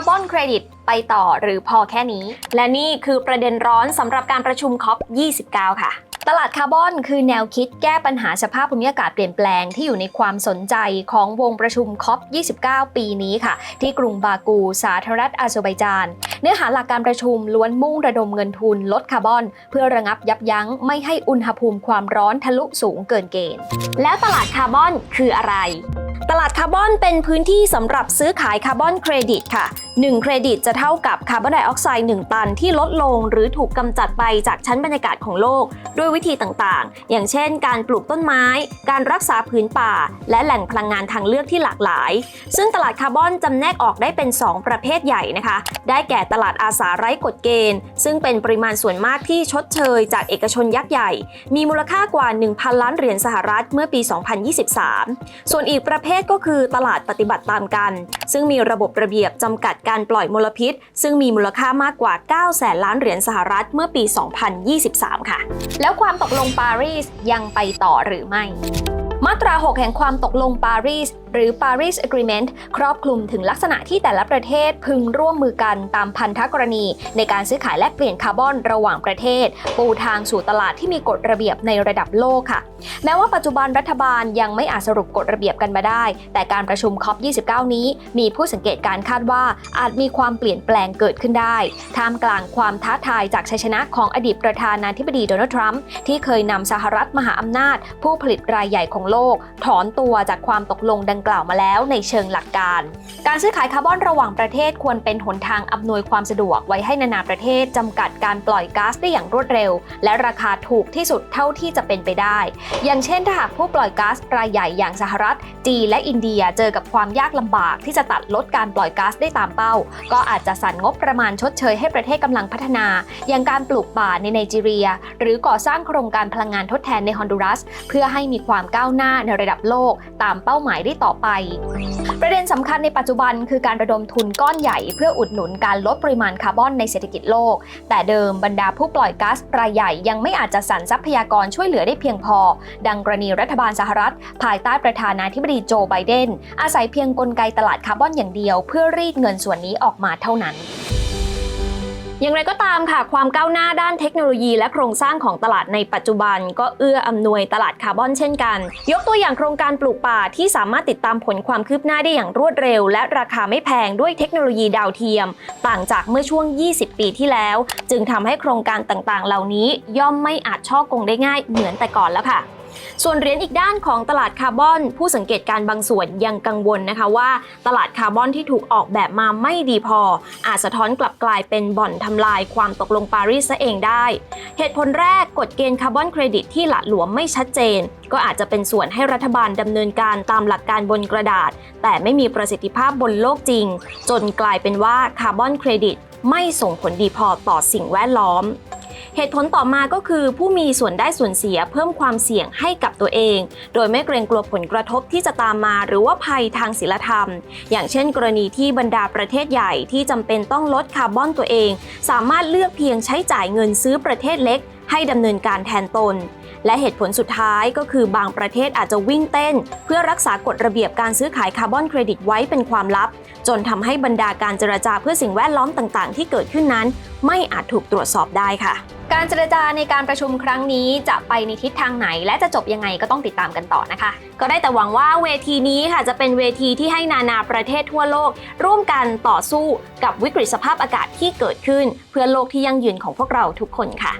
าร์บอนเครดิตไปต่อหรือพอแค่นี้ และนี่คือประเด็นร้อนสำหรับการประชุมคอป29 ค่ะตลาดคาร์บอนคือแนวคิดแก้ปัญหาสภาพภูมิอากาศเปลี่ยนแปลงที่อยู่ในความสนใจของวงประชุมคอป29 ปีนี้ค่ะ ที่กรุงบากู สาธารณรัฐอาเซอร์ไบจาน เนื้อหาหลักการประชุมล้วนมุ่งระดมเงินทุนลดคาร์บอน เพื่อระงับยับยั้งไม่ให้อุณหภูมิความร้อนทะลุสูงเกินเกณฑ์ แล้วตลาดคาร์บอนคืออะไรตลาดคาร์บอนเป็นพื้นที่สำหรับซื้อขายคาร์บอนเครดิตค่ะ1 เครดิตจะเท่ากับคาร์บอนไดออกไซด์1ตันที่ลดลงหรือถูกกำจัดไปจากชั้นบรรยากาศของโลก ด้วยวิธีต่างๆ อย่างเช่น การปลูกต้นไม้ การรักษาพื้นป่า และแหล่งพลังงานทางเลือกที่หลากหลาย ซึ่งตลาดคาร์บอนจำแนกออกได้เป็น 2 ประเภทใหญ่นะคะ ได้แก่ตลาดอาสาไร้กฎเกณฑ์ ซึ่งเป็นปริมาณส่วนมากที่ชดเชย จากเอกชนยักษ์ใหญ่ มีมูลค่ากว่า 1,000 ล้านเหรียญสหรัฐเมื่อปี 2023 ส่วนอีกประเภทก็คือตลาดปฏิบัติตามกัน ซึ่งมีระบบระเบียบจำกัดการปล่อยมลพิษ ซึ่งมีมูลค่ามากกว่า 9 แสนล้านเหรียญสหรัฐเมื่อปี 2023 ค่ะ แล้วความตกลงปารีสยังไปต่อหรือไม่มาตรา 6 แห่งความตกลงปารีส หรือ Paris Agreement ครอบคลุมถึงลักษณะที่แต่ละประเทศพึงร่วมมือกันตามพันธกรณี ในการซื้อขายแลกเปลี่ยนคาร์บอนระหว่างประเทศ ปูทางสู่ตลาดที่มีกฎระเบียบในระดับโลกค่ะ แม้ว่าปัจจุบันรัฐบาลยังไม่อาจสรุปกฎระเบียบกันมาได้ แต่การประชุม COP29 นี้ มีผู้สังเกตการคาดว่าอาจมีความเปลี่ยนแปลงเกิดขึ้นได้ท่ามกลางความท้าทายจากชัยชนะของอดีตประธานาธิบดีโดนัลด์ทรัมป์ที่เคยนำสหรัฐมหาอำนาจ ผู้ผลิตรายใหญ่ของโลก ถอนตัวจากความตกลงดังกล่าวมาแล้วในเชิงหลักการ การซื้อขายคาร์บอนระหว่างประเทศควรเป็นหนทางอำนวยความสะดวกไว้ให้นานาประเทศจำกัดการปล่อยก๊าซได้อย่างรวดเร็ว และราคาถูกที่สุดเท่าที่จะเป็นไปได้ อย่างเช่นถ้าหากผู้ปล่อยก๊าซรายใหญ่อย่างสหรัฐ จีนและอินเดียเจอกับความยากลำบากที่จะตัดลดการปล่อยก๊าซได้ตามเป้า ก็อาจจะสั่นงบประมาณชดเชยให้ประเทศกำลังพัฒนา อย่างการปลูกป่าในไนจีเรีย หรือก่อสร้างโครงการพลังงานทดแทนในฮอนดูรัส เพื่อให้มีความก้าวหน้าในระดับโลก ตามเป้าหมายได้ต่อไป ประเด็นสำคัญในปัจจุบันคือการระดมทุนก้อนใหญ่ เพื่ออุดหนุนการลดปริมาณคาร์บอนในเศรษฐกิจโลก แต่เดิมบรรดาผู้ปล่อยก๊าซรายใหญ่ยังไม่อาจจะสรรทรัพยากรช่วยเหลือได้เพียงพอ ดังกรณีรัฐบาลสหรัฐ ภายใต้ประธานาธิบดีโจไบเดนอาศัยเพียงกลไกตลาดคาร์บอนอย่างเดียว เพื่อรีดเงินส่วนนี้ออกมาเท่านั้น อย่างไรก็ตามค่ะ ความก้าวหน้าด้านเทคโนโลยี และโครงสร้างของตลาดในปัจจุบัน ก็เอื้ออำนวยตลาดคาร์บอนเช่นกัน ยกตัวอย่างโครงการปลูกป่าที่สามารถติดตามผลความคืบหน้าได้อย่างรวดเร็ว และราคาไม่แพงด้วยเทคโนโลยีดาวเทียม ต่างจากเมื่อช่วง 20 ปีที่แล้ว จึงทำให้โครงการต่างๆ เหล่านี้ย่อมไม่อาจช่อกงได้ง่ายเหมือนแต่ก่อนแล้วค่ะ ส่วนเหรียญอีกด้านของตลาดคาร์บอน ผู้สังเกตการ์บางส่วนยังกังวลนะคะว่า ตลาดคาร์บอนที่ถูกออกแบบมาไม่ดีพอ อาจสะท้อนกลับกลายเป็นบ่อนทำลายความตกลงปารีสซะเองได้ เหตุผลแรกกฎเกณฑ์คาร์บอนเครดิตที่หละหลวมไม่ชัดเจน ก็อาจจะเป็นส่วนให้รัฐบาลดำเนินการตามหลักการบนกระดาษ แต่ไม่มีประสิทธิภาพบนโลกจริง จนกลายเป็นว่าคาร์บอนเครดิตไม่ส่งผลดีพอต่อสิ่งแวดล้อม เหตุผลต่อมาก็คือผู้มีส่วนได้ส่วนเสียเพิ่มความเสี่ยงให้กับตัวเอง โดยไม่เกรงกลัวผลกระทบที่จะตามมาหรือว่าภัยทางศีลธรรม อย่างเช่น กรณีที่บรรดาประเทศใหญ่ที่จำเป็นต้องลดคาร์บอนตัวเอง สามารถเลือกเพียงใช้จ่ายเงินซื้อประเทศเล็ก ให้ดำเนินการแทนตน และเหตุผลสุดท้ายก็คือบางประเทศอาจจะวิ่งเต้น เพื่อรักษากฎระเบียบการซื้อขายคาร์บอนเครดิตไว้เป็นความลับ จนทำให้บรรดาการเจรจาเพื่อสิ่งแวดล้อมต่างๆ ที่เกิดขึ้นนั้น ไม่อาจถูกตรวจสอบได้ค่ะ การเจรจาในการประชุมครั้งนี้จะไปในทิศทางไหน และจะจบยังไงก็ต้องติดตามกันต่อนะคะ ก็ได้แต่หวังว่าเวทีนี้ค่ะจะเป็นเวทีที่ให้นานาประเทศทั่วโลก ร่วมกันต่อสู้กับวิกฤตสภาพอากาศที่เกิดขึ้น เพื่อโลกที่ยั่งยืนของพวกเราทุกคนค่ะ